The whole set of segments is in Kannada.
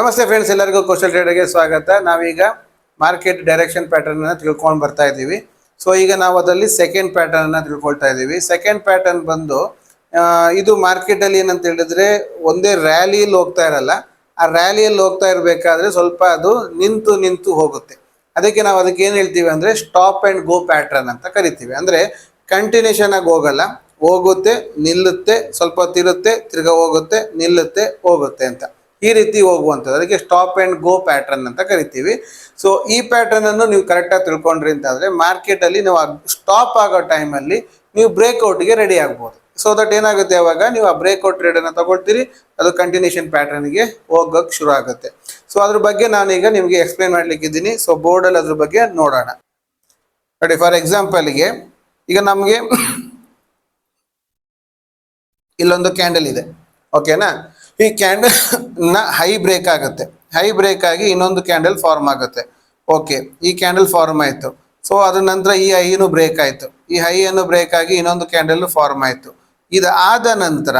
ನಮಸ್ತೆ ಫ್ರೆಂಡ್ಸ್ ಎಲ್ಲರಿಗೂ ಕೌಶಲ್ ಟ್ರೇಡರ್ಗೆ ಸ್ವಾಗತ. ನಾವೀಗ ಮಾರ್ಕೆಟ್ ಡೈರೆಕ್ಷನ್ ಪ್ಯಾಟರ್ನ್ ಅನ್ನ ತಿಳ್ಕೊಂಡು ಬರ್ತಾ ಇದ್ದೀವಿ. ಸೊ ಈಗ ನಾವು ಅದರಲ್ಲಿ ಸೆಕೆಂಡ್ ಪ್ಯಾಟರ್ನ್ ಅನ್ನ ತಿಳ್ಕೊಳ್ತಾ ಇದ್ದೀವಿ. ಸೆಕೆಂಡ್ ಪ್ಯಾಟರ್ನ್ ಬಂದು ಇದು ಮಾರ್ಕೆಟ್ ಅಲ್ಲಿ ಏನಂತ ಹೇಳಿದ್ರೆ ಒಂದೇ ರ್ಯಾಲಿಯಲ್ಲಿ ಹೋಗ್ತಾ ಇರಲ್ಲ. ಆ ರ್ಯಾಲಿಯಲ್ಲಿ ಹೋಗ್ತಾ ಇರಬೇಕಾದ್ರೆ ಸ್ವಲ್ಪ ಅದು ನಿಂತು ನಿಂತು ಹೋಗುತ್ತೆ. ಅದಕ್ಕೆ ನಾವು ಅದಕ್ಕೆ ಏನು ಹೇಳ್ತೀವಿ ಅಂದರೆ ಸ್ಟಾಪ್ ಆ್ಯಂಡ್ ಗೋ ಪ್ಯಾಟರ್ನ್ ಅಂತ ಕರಿತೀವಿ. ಅಂದರೆ ಕಂಟಿನ್ಯೂಷನ್ ಆಗಿ ಹೋಗಲ್ಲ. ಹೋಗುತ್ತೆ, ನಿಲ್ಲುತ್ತೆ, ಸ್ವಲ್ಪ ಹೊತ್ತಿರುತ್ತೆ ತಿರ್ಗಾ ಹೋಗುತ್ತೆ, ನಿಲ್ಲುತ್ತೆ, ಹೋಗುತ್ತೆ ಅಂತ. ಈ ರೀತಿ ಹೋಗುವಂಥದ್ದು. ಅದಕ್ಕೆ ಸ್ಟಾಪ್ ಅಂಡ್ ಗೋ ಪ್ಯಾಟರ್ನ್ ಅಂತ ಕರಿತೀವಿ. ಸೊ ಈ ಪ್ಯಾಟರ್ನ್ ಅನ್ನು ನೀವು ಕರೆಕ್ಟಾಗಿ ತಿಳ್ಕೊಂಡ್ರಿ ಅಂತಂದರೆ ಮಾರ್ಕೆಟ್ ಅಲ್ಲಿ ನೀವು ಸ್ಟಾಪ್ ಆಗೋ ಟೈಮಲ್ಲಿ ನೀವು ಬ್ರೇಕ್ಔಟ್ಗೆ ರೆಡಿ ಆಗ್ಬೋದು. ಸೊ ದಟ್ ಏನಾಗುತ್ತೆ ಅವಾಗ? ನೀವು ಆ ಬ್ರೇಕ್ಔಟ್ ಟ್ರೇಡ್ ಅನ್ನ ತಗೊಳ್ತೀರಿ. ಅದು ಕಂಟಿನ್ಯೂಷನ್ ಪ್ಯಾಟ್ರನ್ಗೆ ಹೋಗೋಕ್ಕೆ ಶುರು ಆಗುತ್ತೆ. ಸೊ ಅದ್ರ ಬಗ್ಗೆ ನಾನೀಗ ನಿಮಗೆ ಎಕ್ಸ್ಪ್ಲೈನ್ ಮಾಡ್ಲಿಕ್ಕೆ ಇದ್ದೀನಿ. ಸೊ ಬೋರ್ಡಲ್ಲಿ ಅದ್ರ ಬಗ್ಗೆ ನೋಡೋಣ. ನೋಡಿ ಫಾರ್ ಎಕ್ಸಾಂಪಲ್ಗೆ ಈಗ ನಮಗೆ ಇಲ್ಲೊಂದು ಕ್ಯಾಂಡಲ್ ಇದೆ. ಓಕೆನಾ ಈ ಕ್ಯಾಂಡಲ್ನ ಹೈ ಬ್ರೇಕ್ ಆಗುತ್ತೆ. ಹೈ ಬ್ರೇಕ್ ಆಗಿ ಇನ್ನೊಂದು ಕ್ಯಾಂಡಲ್ ಫಾರ್ಮ್ ಆಗುತ್ತೆ. ಓಕೆ ಈ ಕ್ಯಾಂಡಲ್ ಫಾರ್ಮ್ ಆಯ್ತು. ಸೊ ಅದ್ರ ನಂತರ ಈ ಹೈನು ಬ್ರೇಕ್ ಆಯ್ತು. ಈ ಹೈಯನ್ನು ಬ್ರೇಕ್ ಆಗಿ ಇನ್ನೊಂದು ಕ್ಯಾಂಡಲ್ ಫಾರ್ಮ್ ಆಯ್ತು. ಇದು ಆದ ನಂತರ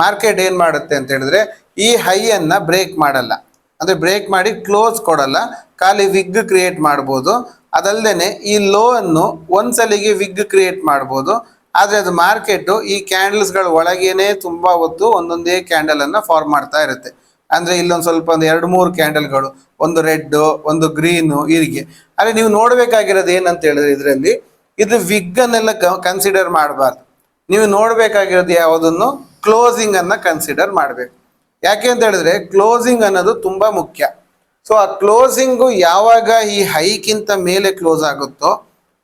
ಮಾರ್ಕೆಟ್ ಏನು ಮಾಡುತ್ತೆ ಅಂತ ಹೇಳಿದ್ರೆ, ಈ ಹೈಯನ್ನು ಬ್ರೇಕ್ ಮಾಡಲ್ಲ. ಅಂದ್ರೆ ಬ್ರೇಕ್ ಮಾಡಿ ಕ್ಲೋಸ್ ಕೊಡಲ್ಲ. ಖಾಲಿ ವಿಗ್ ಕ್ರಿಯೇಟ್ ಮಾಡ್ಬೋದು. ಅದಲ್ಲದೆ ಈ ಲೋ ಅನ್ನು ಒಂದ್ಸಲಿಗೆ ವಿಗ್ ಕ್ರಿಯೇಟ್ ಮಾಡ್ಬೋದು. ಆದ್ರೆ ಅದು ಮಾರ್ಕೆಟ್ ಈ ಕ್ಯಾಂಡಲ್ಸ್ಗಳ ಒಳಗೇನೆ ತುಂಬಾ ಹೊತ್ತು ಒಂದೊಂದೇ ಕ್ಯಾಂಡಲ್ ಅನ್ನ ಫಾರ್ಮ್ ಮಾಡ್ತಾ ಇರುತ್ತೆ. ಅಂದ್ರೆ ಇಲ್ಲೊಂದು ಸ್ವಲ್ಪ ಒಂದು ಎರಡು ಮೂರು ಕ್ಯಾಂಡಲ್ಗಳು ಒಂದು ರೆಡ್ ಒಂದು ಗ್ರೀನು ಹೀಗೆ. ಆದರೆ ನೀವು ನೋಡಬೇಕಾಗಿರೋದು ಏನಂತ ಹೇಳಿದ್ರೆ ಇದರಲ್ಲಿ ಇದು ವಿಗ್ ಅನ್ನೆಲ್ಲ ಕನ್ಸಿಡರ್ ಮಾಡಬಾರ್ದು. ನೀವು ನೋಡಬೇಕಾಗಿರೋದು ಯಾವುದನ್ನು? ಕ್ಲೋಸಿಂಗ್ ಅನ್ನ ಕನ್ಸಿಡರ್ ಮಾಡಬೇಕು. ಯಾಕೆ ಅಂತ ಹೇಳಿದ್ರೆ ಕ್ಲೋಸಿಂಗ್ ಅನ್ನೋದು ತುಂಬಾ ಮುಖ್ಯ. ಸೊ ಆ ಕ್ಲೋಸಿಂಗು ಯಾವಾಗ ಈ ಹೈಕ್ಕಿಂತ ಮೇಲೆ ಕ್ಲೋಸ್ ಆಗುತ್ತೋ,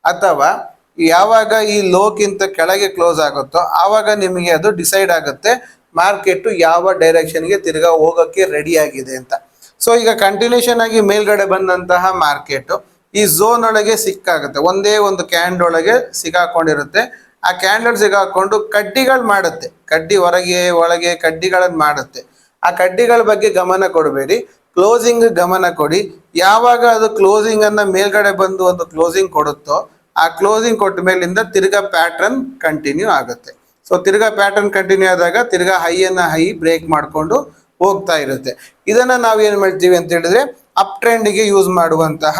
ಅಥವಾ ಯಾವಾಗ ಈ ಲೋಕಿಂತ ಕೆಳಗೆ ಕ್ಲೋಸ್ ಆಗುತ್ತೋ ಆವಾಗ ನಿಮಗೆ ಅದು ಡಿಸೈಡ್ ಆಗುತ್ತೆ ಮಾರ್ಕೆಟ್ ಯಾವ ಡೈರೆಕ್ಷನ್ಗೆ ತಿರ್ಗಾ ಹೋಗೋಕ್ಕೆ ರೆಡಿ ಆಗಿದೆ ಅಂತ. ಸೊ ಈಗ ಕಂಟಿನ್ಯೂಷನ್ ಆಗಿ ಮೇಲ್ಗಡೆ ಬಂದಂತಹ ಮಾರ್ಕೆಟ್ ಈ ಝೋನ್ ಒಳಗೆ ಸಿಕ್ಕಾಗುತ್ತೆ. ಒಂದೇ ಒಂದು ಕ್ಯಾಂಡ್ ಒಳಗೆ ಸಿಗಾಕೊಂಡಿರುತ್ತೆ. ಆ ಕ್ಯಾಂಡಲ್ ಸಿಗಾಕೊಂಡು ಕಡ್ಡಿಗಳು ಮಾಡುತ್ತೆ. ಕಡ್ಡಿ ಹೊರಗೆ, ಒಳಗೆ ಕಡ್ಡಿಗಳನ್ನು ಮಾಡುತ್ತೆ. ಆ ಕಡ್ಡಿಗಳ ಬಗ್ಗೆ ಗಮನ ಕೊಡಬೇಡಿ. ಕ್ಲೋಸಿಂಗ್ ಗಮನ ಕೊಡಿ. ಯಾವಾಗ ಅದು ಕ್ಲೋಸಿಂಗ್ ಅನ್ನ ಮೇಲ್ಗಡೆ ಬಂದು ಒಂದು ಕ್ಲೋಸಿಂಗ್ ಕೊಡುತ್ತೋ ಆ ಕ್ಲೋಸಿಂಗ್ ಕೊಟ್ಟ ಮೇಲಿಂದ ತಿರ್ಗಾ ಪ್ಯಾಟರ್ನ್ ಕಂಟಿನ್ಯೂ ಆಗುತ್ತೆ. ಸೊ ತಿರ್ಗಾ ಪ್ಯಾಟರ್ನ್ ಕಂಟಿನ್ಯೂ ಆದಾಗ ತಿರ್ಗಾ ಹೈಯನ್ನು ಹೈ ಬ್ರೇಕ್ ಮಾಡಿಕೊಂಡು ಹೋಗ್ತಾ ಇರುತ್ತೆ. ಇದನ್ನ ನಾವು ಏನು ಮಾಡ್ತೀವಿ ಅಂತ ಹೇಳಿದ್ರೆ ಅಪ್ ಟ್ರೆಂಡ್ಗೆ ಯೂಸ್ ಮಾಡುವಂತಹ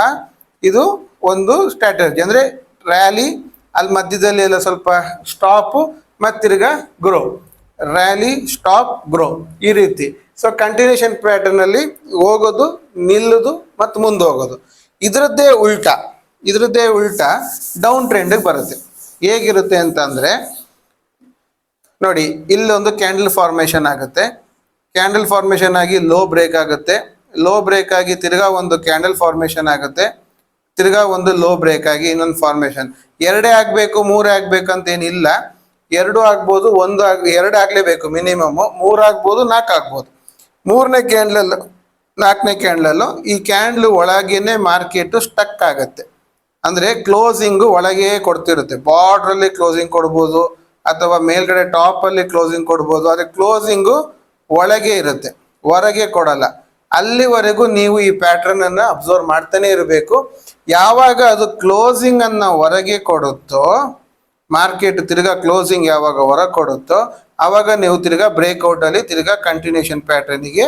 ಇದು ಒಂದು ಸ್ಟ್ರಾಟಜಿ ಅಂದ್ರೆ ರ್ಯಾಲಿ ಅಲ್ಲಿ ಮಧ್ಯದಲ್ಲಿ ಎಲ್ಲ ಸ್ವಲ್ಪ ಸ್ಟಾಪ್ ಮತ್ತು ತಿರ್ಗಾ ಗ್ರೋ ರ್ಯಾಲಿ ಸ್ಟಾಪ್ ಗ್ರೋ ಈ ರೀತಿ. ಸೊ ಕಂಟಿನ್ಯೂಷನ್ ಪ್ಯಾಟರ್ನ್ ಅಲ್ಲಿ ಹೋಗೋದು, ನಿಲ್ಲೋದು ಮತ್ತು ಮುಂದೆ ಹೋಗೋದು. ಇದರದ್ದೇ ಉಲ್ಟಾ. ಇದರದ್ದೇ ಉಲ್ಟಾ ಡೌನ್ ಟ್ರೆಂಡಿಗೆ ಬರುತ್ತೆ. ಹೇಗಿರುತ್ತೆ ಅಂತಂದರೆ, ನೋಡಿ ಇಲ್ಲೊಂದು ಕ್ಯಾಂಡಲ್ ಫಾರ್ಮೇಷನ್ ಆಗುತ್ತೆ. ಕ್ಯಾಂಡಲ್ ಫಾರ್ಮೇಷನ್ ಆಗಿ ಲೋ ಬ್ರೇಕ್ ಆಗುತ್ತೆ. ಲೋ ಬ್ರೇಕ್ ಆಗಿ ತಿರ್ಗಾ ಒಂದು ಕ್ಯಾಂಡಲ್ ಫಾರ್ಮೇಷನ್ ಆಗುತ್ತೆ. ತಿರ್ಗಾ ಒಂದು ಲೋ ಬ್ರೇಕ್ ಆಗಿ ಇನ್ನೊಂದು ಫಾರ್ಮೇಷನ್ ಎರಡೇ ಆಗಬೇಕು, ಮೂರೇ ಆಗ್ಬೇಕು ಅಂತ ಏನಿಲ್ಲ ಎರಡು ಆಗ್ಬೋದು, ಒಂದು ಆಗ, ಎರಡು ಆಗಲೇಬೇಕು ಮಿನಿಮಮ್ ಮೂರು ಆಗ್ಬೋದು, ನಾಲ್ಕು ಆಗ್ಬೋದು. ಮೂರನೇ ಕ್ಯಾಂಡ್ಲಲ್ಲೂ ನಾಲ್ಕನೇ ಕ್ಯಾಂಡ್ಲಲ್ಲೂ ಈ ಕ್ಯಾಂಡ್ಲು ಒಳಗೇನೆ ಮಾರ್ಕೆಟು ಸ್ಟಕ್ ಆಗುತ್ತೆ. ಅಂದ್ರೆ ಕ್ಲೋಸಿಂಗ್ ಒಳಗೆ ಕೊಡ್ತಿರುತ್ತೆ. ಬಾರ್ಡರ್ ಅಲ್ಲಿ ಕ್ಲೋಸಿಂಗ್ ಕೊಡ್ಬೋದು, ಅಥವಾ ಮೇಲ್ಗಡೆ ಟಾಪ್ ಅಲ್ಲಿ ಕ್ಲೋಸಿಂಗ್ ಕೊಡ್ಬೋದು ಅದೇ ಕ್ಲೋಸಿಂಗು ಒಳಗೆ ಇರುತ್ತೆ, ಹೊರಗೆ ಕೊಡಲ್ಲ. ಅಲ್ಲಿವರೆಗೂ ನೀವು ಈ ಪ್ಯಾಟರ್ನ್ ಅನ್ನ ಅಬ್ಸರ್ವ್ ಮಾಡ್ತಾನೆ ಇರಬೇಕು. ಯಾವಾಗ ಅದು ಕ್ಲೋಸಿಂಗ್ ಅನ್ನ ಹೊರಗೆ ಕೊಡುತ್ತೋ ಮಾರ್ಕೆಟ್ ತಿರ್ಗಾ ಕ್ಲೋಸಿಂಗ್ ಯಾವಾಗ ಹೊರಗೆ ಕೊಡುತ್ತೋ ಆವಾಗ ನೀವು ತಿರ್ಗಾ ಬ್ರೇಕ್ಔಟ್ ಅಲ್ಲಿ ತಿರ್ಗಾ ಕಂಟಿನ್ಯೂಷನ್ ಪ್ಯಾಟರ್ನಿಗೆ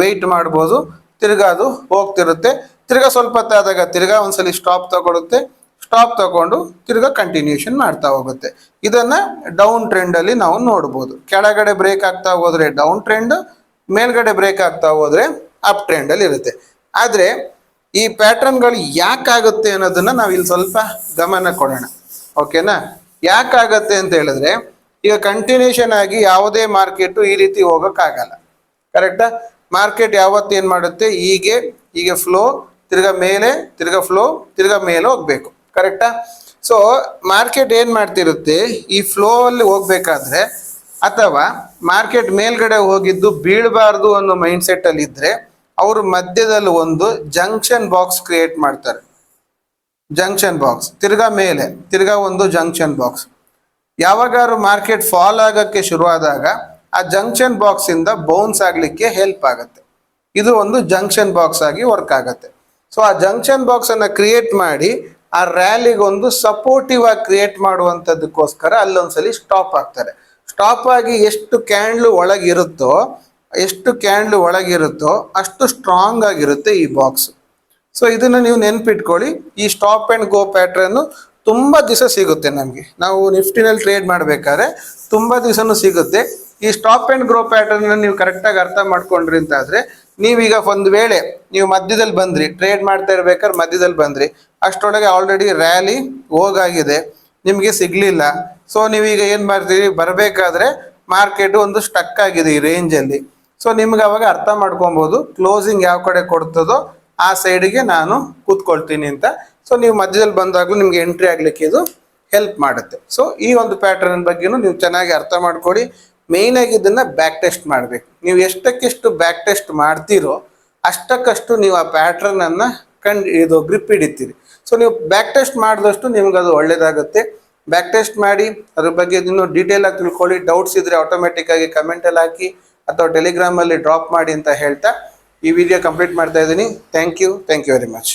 ವೆಯ್ಟ್ ಮಾಡ್ಬೋದು, ತಿರ್ಗಾ ಅದು ಹೋಗ್ತಿರುತ್ತೆ. ತಿರ್ಗಾ ಸ್ವಲ್ಪ ಹೊತ್ತಾದಾಗ ತಿರ್ಗಾ ಒಂದ್ಸಲಿ ಸ್ಟಾಪ್ ತಗೊಳುತ್ತೆ. ಸ್ಟಾಪ್ ತಗೊಂಡು ತಿರ್ಗಾ ಕಂಟಿನ್ಯೂಷನ್ ಮಾಡ್ತಾ ಹೋಗುತ್ತೆ. ಇದನ್ನ ಡೌನ್ ಟ್ರೆಂಡ್ ಅಲ್ಲಿ ನಾವು ನೋಡ್ಬೋದು. ಕೆಳಗಡೆ ಬ್ರೇಕ್ ಆಗ್ತಾ ಹೋದ್ರೆ ಡೌನ್ ಟ್ರೆಂಡ್ ಮೇಲ್ಗಡೆ ಬ್ರೇಕ್ ಆಗ್ತಾ ಹೋದ್ರೆ ಅಪ್ ಟ್ರೆಂಡ್ ಅಲ್ಲಿ ಇರುತ್ತೆ. ಆದ್ರೆ ಈ ಪ್ಯಾಟರ್ನ್ಗಳು ಯಾಕಾಗುತ್ತೆ ಅನ್ನೋದನ್ನ ನಾವು ಇಲ್ಲಿ ಸ್ವಲ್ಪ ಗಮನ ಕೊಡೋಣ. ಓಕೆನಾ ಯಾಕಾಗತ್ತೆ ಅಂತ ಹೇಳಿದ್ರೆ, ಈಗ ಕಂಟಿನ್ಯೂಷನ್ ಆಗಿ ಯಾವುದೇ ಮಾರ್ಕೆಟ್ ಈ ರೀತಿ ಹೋಗಕ್ಕಾಗಲ್ಲ. ಕರೆಕ್ಟಾ ಮಾರ್ಕೆಟ್ ಯಾವತ್ತೇನ್ ಮಾಡುತ್ತೆ? ಹೀಗೆ ಹೀಗೆ ಫ್ಲೋ ತಿರ್ಗಾ ಮೇಲೆ, ತಿರ್ಗಾ ಫ್ಲೋ ತಿರ್ಗಾ ಮೇಲೆ ಹೋಗ್ಬೇಕು. ಕರೆಕ್ಟಾ ಸೊ ಮಾರ್ಕೆಟ್ ಏನ್ ಮಾಡ್ತಿರುತ್ತೆ? ಈ ಫ್ಲೋ ಅಲ್ಲಿ ಹೋಗ್ಬೇಕಾದ್ರೆ, ಅಥವಾ ಮಾರ್ಕೆಟ್ ಮೇಲ್ಗಡೆ ಹೋಗಿದ್ದು ಬೀಳಬಾರ್ದು ಅನ್ನೋ ಮೈಂಡ್ ಸೆಟ್ ಅಲ್ಲಿ ಇದ್ರೆ, ಅವರು ಮಧ್ಯದಲ್ಲಿ ಒಂದು ಜಂಕ್ಷನ್ ಬಾಕ್ಸ್ ಕ್ರಿಯೇಟ್ ಮಾಡ್ತಾರೆ. ಜಂಕ್ಷನ್ ಬಾಕ್ಸ್ ತಿರ್ಗಾ ಮೇಲೆ, ತಿರ್ಗಾ ಒಂದು ಜಂಕ್ಷನ್ ಬಾಕ್ಸ್ ಯಾವಾಗಾದ್ರು ಮಾರ್ಕೆಟ್ ಫಾಲ್ ಆಗಕ್ಕೆ ಶುರುವಾದಾಗ, ಆ ಜಂಕ್ಷನ್ ಬಾಕ್ಸ್ ಇಂದ ಬೌನ್ಸ್ ಆಗಲಿಕ್ಕೆ ಹೆಲ್ಪ್ ಆಗುತ್ತೆ. ಇದು ಒಂದು ಜಂಕ್ಷನ್ ಬಾಕ್ಸ್ ಆಗಿ ವರ್ಕ್ ಆಗುತ್ತೆ. ಸೊ ಆ ಜಂಕ್ಷನ್ ಬಾಕ್ಸ್ ಅನ್ನ ಕ್ರಿಯೇಟ್ ಮಾಡಿ, ಆ ರ್ಯಾಲಿಗೊಂದು ಸಪೋರ್ಟಿವ್ ಆಗಿ ಕ್ರಿಯೇಟ್ ಮಾಡುವಂಥದ್ದಕ್ಕೋಸ್ಕರ ಅಲ್ಲೊಂದ್ಸಲಿ ಸ್ಟಾಪ್ ಆಗ್ತಾರೆ ಸ್ಟಾಪ್ ಆಗಿ ಎಷ್ಟು ಕ್ಯಾಂಡ್ಲು ಒಳಗಿರುತ್ತೋ, ಎಷ್ಟು ಕ್ಯಾಂಡ್ಲು ಒಳಗಿರುತ್ತೋ ಅಷ್ಟು ಸ್ಟ್ರಾಂಗ್ ಆಗಿರುತ್ತೆ ಈ ಬಾಕ್ಸ್ ಸೊ ಇದನ್ನು ನೀವು ನೆನ್ಪಿಟ್ಕೊಳ್ಳಿ. ಈ ಸ್ಟಾಪ್ ಆ್ಯಂಡ್ ಗೋ ಪ್ಯಾಟ್ರನ್ನು ತುಂಬ ದಿವಸ ಸಿಗುತ್ತೆ ನಮಗೆ. ನಾವು ನಿಫ್ಟಿನಲ್ಲಿ ಟ್ರೇಡ್ ಮಾಡಬೇಕಾದ್ರೆ ತುಂಬ ದಿವಸನೂ ಸಿಗುತ್ತೆ. ಈ ಸ್ಟಾಪ್ ಆ್ಯಂಡ್ ಗ್ರೋ ಪ್ಯಾಟರ್ನ್ ನೀವು ಕರೆಕ್ಟಾಗಿ ಅರ್ಥ ಮಾಡ್ಕೊಂಡ್ರಿ ಅಂತಾದರೆ ನೀವೀಗ ಒಂದು ವೇಳೆ ನೀವು ಮಧ್ಯದಲ್ಲಿ ಬಂದ್ರಿ ಟ್ರೇಡ್ ಮಾಡ್ತಾ ಇರ್ಬೇಕಾದ್ರೆ ಮಧ್ಯದಲ್ಲಿ ಬಂದ್ರಿ. ಅಷ್ಟರೊಳಗೆ ಆಲ್ರೆಡಿ ರ್ಯಾಲಿ ಹೋಗಾಗಿದೆ, ನಿಮಗೆ ಸಿಗಲಿಲ್ಲ. ಸೊ ನೀವೀಗ ಏನು ಮಾಡ್ತೀರಿ? ಬರಬೇಕಾದ್ರೆ ಮಾರ್ಕೆಟ್ ಒಂದು ಸ್ಟಕ್ ಆಗಿದೆ ಈ ರೇಂಜಲ್ಲಿ ಸೊ ನಿಮ್ಗೆ ಅವಾಗ ಅರ್ಥ ಮಾಡ್ಕೊಬೋದು ಕ್ಲೋಸಿಂಗ್ ಯಾವ ಕಡೆ ಕೊಡ್ತದೋ ಆ ಸೈಡಿಗೆ ನಾನು ಕೂತ್ಕೊಳ್ತೀನಿ ಅಂತ. ಸೊ ನೀವು ಮಧ್ಯದಲ್ಲಿ ಬಂದಾಗಲೂ ನಿಮ್ಗೆ ಎಂಟ್ರಿ ಆಗಲಿಕ್ಕೆ ಇದು ಹೆಲ್ಪ್ ಮಾಡುತ್ತೆ. ಸೊ ಈ ಒಂದು ಪ್ಯಾಟರ್ನ್ ಬಗ್ಗೆನೂ ನೀವು ಚೆನ್ನಾಗಿ ಅರ್ಥ ಮಾಡ್ಕೊಳ್ಳಿ ಮೇಯ್ನ್ ಆಗಿ ಇದನ್ನ ಬ್ಯಾಕ್ ಟೆಸ್ಟ್ ಮಾಡಬೇಕು. ನೀವು ಎಷ್ಟಕ್ಕೆಷ್ಟು ಬ್ಯಾಕ್ ಟೆಸ್ಟ್ ಮಾಡ್ತೀರೋ ಅಷ್ಟಕ್ಕಷ್ಟು ನೀವು ಆ ಪ್ಯಾಟ್ರನ್ ಅನ್ನ ಕಂಡು, ಇದು ಗ್ರಿಪ್ ಹಿಡಿತೀರಿ. ಸೊ ನೀವು ಬ್ಯಾಕ್ ಟೆಸ್ಟ್ ಮಾಡಿದಷ್ಟು ನಿಮ್ಗೆ ಅದು ಒಳ್ಳೇದಾಗುತ್ತೆ. ಬ್ಯಾಕ್ ಟೆಸ್ಟ್ ಮಾಡಿ, ಅದ್ರ ಬಗ್ಗೆ ಇನ್ನೂ ಡೀಟೇಲ್ ಆಗಿ ತಿಳ್ಕೊಳ್ಳಿ. ಡೌಟ್ಸ್ ಇದ್ರೆ ಆಟೋಮೆಟಿಕ್ ಆಗಿ ಕಮೆಂಟಲ್ಲಿ ಹಾಕಿ, ಅಥವಾ ಟೆಲಿಗ್ರಾಮಲ್ಲಿ ಡ್ರಾಪ್ ಮಾಡಿ ಅಂತ ಹೇಳ್ತಾ ಈ ವಿಡಿಯೋ ಕಂಪ್ಲೀಟ್ ಮಾಡ್ತಾ ಇದ್ದೀನಿ. Thank you thank you very much